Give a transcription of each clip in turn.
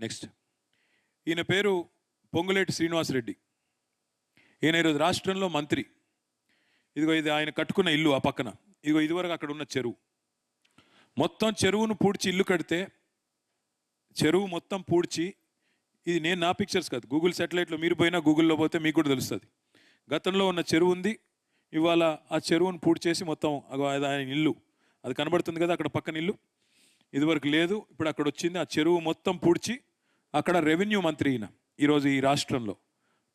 Next ఈయన పేరు పొంగులేటి శ్రీనివాసరెడ్డి. ఈయన ఈరోజు రాష్ట్రంలో మంత్రి. ఇదిగో ఇది ఆయన కట్టుకున్న ఇల్లు ఆ పక్కన. ఇదిగో ఇదివరకు అక్కడ ఉన్న చెరువు. మొత్తం చెరువును పూడ్చి ఇల్లు కడితే చెరువు మొత్తం పూడ్చి ఇది నేను నా పిక్చర్స్ కాదు. గూగుల్ సెటిలైట్లో మీరు పోయినా గూగుల్లో పోతే మీకు కూడా తెలుస్తుంది. గతంలో ఉన్న చెరువు ఉంది. ఇవాళ ఆ చెరువును పూడ్చేసి మొత్తం అగో అది ఆయన ఇల్లు. అది కనబడుతుంది కదా అక్కడ పక్కన ఇల్లు. ఇదివరకు లేదు ఇప్పుడు అక్కడ వచ్చింది ఆ చెరువు మొత్తం పూడ్చి అక్కడ రెవెన్యూ మంత్రి ఈయన ఈరోజు ఈ రాష్ట్రంలో.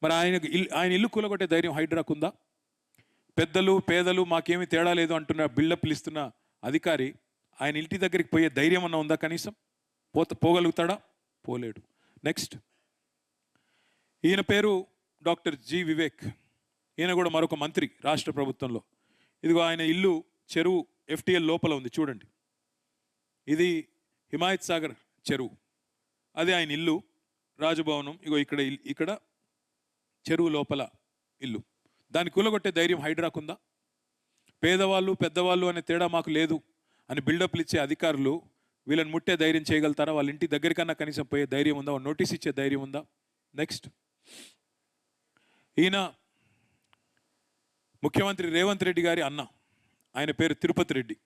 మరి ఆయన ఇల్లు ఆయన ఇల్లు కూలగొట్టే ధైర్యం హైడ్రాకుందా పెద్దలు పేదలు మాకేమీ తేడా లేదు అంటున్న బిల్డప్లు ఇస్తున్న అధికారి ఆయన ఇంటి దగ్గరికి పోయే ధైర్యం అన్న ఉందా కనీసం? పోత పోగలుగుతాడా? పోలేడు. నెక్స్ట్. ఈయన పేరు డాక్టర్ జి వివేక్. ఈయన కూడా మరొక మంత్రి రాష్ట్ర ప్రభుత్వంలో. ఇదిగో ఆయన ఇల్లు చెరువు ఎఫ్టీఎల్ లోపల ఉంది చూడండి. ఇది హిమాయత్ సాగర్ చెరువు. అది ఆయన ఇల్లు రాజభవనం. ఇగో ఇక్కడ ఇక్కడ చెరువు లోపల ఇల్లు. దాన్ని కూలగొట్టే ధైర్యం హైడ్రాకుందా పేదవాళ్ళు పెద్దవాళ్ళు అనే తేడా మాకు లేదు అని బిల్డప్లు ఇచ్చే అధికారులు వీళ్ళని ముట్టే ధైర్యం చేయగలుగుతారా? వాళ్ళ ఇంటి దగ్గరికన్నా కనీసం పోయే ధైర్యం ఉందా? నోటీస్ ఇచ్చే ధైర్యం ఉందా? నెక్స్ట్ ఈయన ముఖ్యమంత్రి రేవంత్ రెడ్డి గారి అన్న. ఆయన పేరు తిరుపతి రెడ్డి.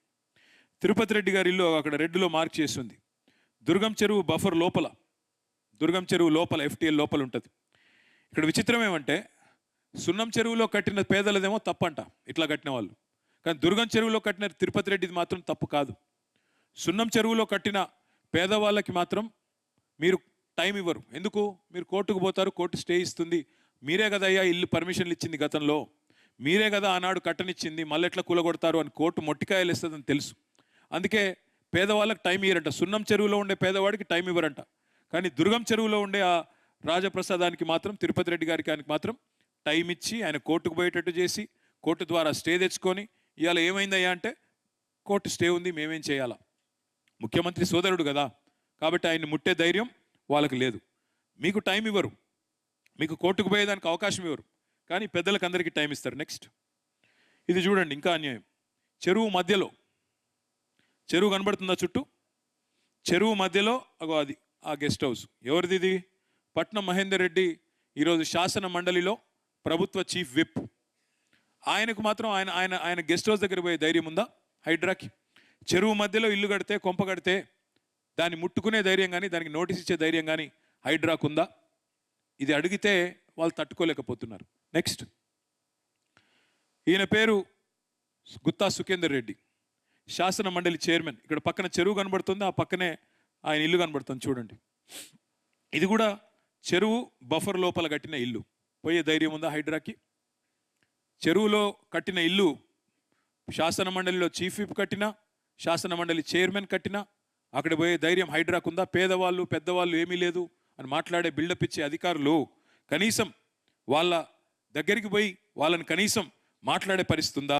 తిరుపతి రెడ్డి గారి ఇల్లు అక్కడ రెడ్లో మార్క్ చేస్తుంది దుర్గం చెరువు బఫర్ లోపల దుర్గం చెరువు లోపల ఎఫ్టీఎల్ లోపల ఉంటుంది. ఇక్కడ విచిత్రం ఏమంటే సున్నం చెరువులో కట్టిన పేదలదేమో తప్పంట ఇట్లా కట్టిన వాళ్ళు. కానీ దుర్గం చెరువులో కట్టిన తిరుపతి రెడ్డిది మాత్రం తప్పు కాదు. సున్నం చెరువులో కట్టిన పేదవాళ్ళకి మాత్రం మీరు టైం ఇవ్వరు. ఎందుకు? మీరు కోర్టుకు పోతారు కోర్టు స్టే ఇస్తుంది. మీరే కదా అయ్యా ఇల్లు పర్మిషన్లు ఇచ్చింది గతంలో. మీరే కదా ఆనాడు కట్టనిచ్చింది మళ్ళీ ఎట్లా కూలగొడతారు అని కోర్టు మొట్టికాయలు ఇస్తుందని తెలుసు. అందుకే పేదవాళ్ళకి టైం ఇవ్వరంట సున్నం చెరువులో ఉండే పేదవాడికి టైం ఇవ్వరంట. కానీ దుర్గం చెరువులో ఉండే ఆ రాజప్రసాదానికి మాత్రం తిరుపతి రెడ్డి గారికి ఆయనకి మాత్రం టైం ఇచ్చి ఆయన కోర్టుకు పోయేటట్టు చేసి కోర్టు ద్వారా స్టే తెచ్చుకొని ఇవాళ ఏమైందయ్యా అంటే కోర్టు స్టే ఉంది మేమేం చేయాలా? ముఖ్యమంత్రి సోదరుడు కదా కాబట్టి ఆయన్ని ముట్టే ధైర్యం వాళ్ళకి లేదు. మీకు టైం ఇవ్వరు. మీకు కోర్టుకు పోయేదానికి అవకాశం ఇవ్వరు. కానీ పెద్దలకు అందరికీ టైం ఇస్తారు. నెక్స్ట్. ఇది చూడండి ఇంకా అన్యాయం. చెరువు మధ్యలో చెరువు కనబడుతుందా చుట్టూ? చెరువు మధ్యలో అగో అది ఆ గెస్ట్ హౌస్. ఎవరిది ఇది? పట్నం మహేందర్ రెడ్డి ఈరోజు శాసన మండలిలో ప్రభుత్వ చీఫ్ విప్. ఆయనకు మాత్రం ఆయన ఆయన ఆయన గెస్ట్ హౌస్ దగ్గర పోయే ధైర్యం ఉందా? హైడ్రాకి. చెరువు మధ్యలో ఇల్లు కడితే కొంప కడితే దాన్ని ముట్టుకునే ధైర్యం కానీ దానికి నోటీస్ ఇచ్చే ధైర్యం కానీ హైడ్రాకు ఉందా? ఇది అడిగితే వాళ్ళు తట్టుకోలేకపోతున్నారు. నెక్స్ట్. ఈయన పేరు గుత్తా సుఖేందర్ రెడ్డి. శాసన మండలి చైర్మన్. ఇక్కడ పక్కన చెరువు కనబడుతుంది ఆ పక్కనే ఆయన ఇల్లు కనబడుతుంది చూడండి. ఇది కూడా చెరువు బఫర్ లోపల కట్టిన ఇల్లు. పోయే ధైర్యం ఉందా హైడ్రాకి? చెరువులో కట్టిన ఇల్లు శాసన మండలిలో చీఫ్ విప్ కట్టినా శాసన మండలి చైర్మన్ కట్టినా అక్కడ పోయే ధైర్యం హైడ్రాకు ఉందా? పేదవాళ్ళు పెద్దవాళ్ళు ఏమీ లేదు అని మాట్లాడే బిల్డప్ ఇచ్చే అధికారులు కనీసం వాళ్ళ దగ్గరికి పోయి వాళ్ళని కనీసం మాట్లాడే పరిస్థితి ఉందా?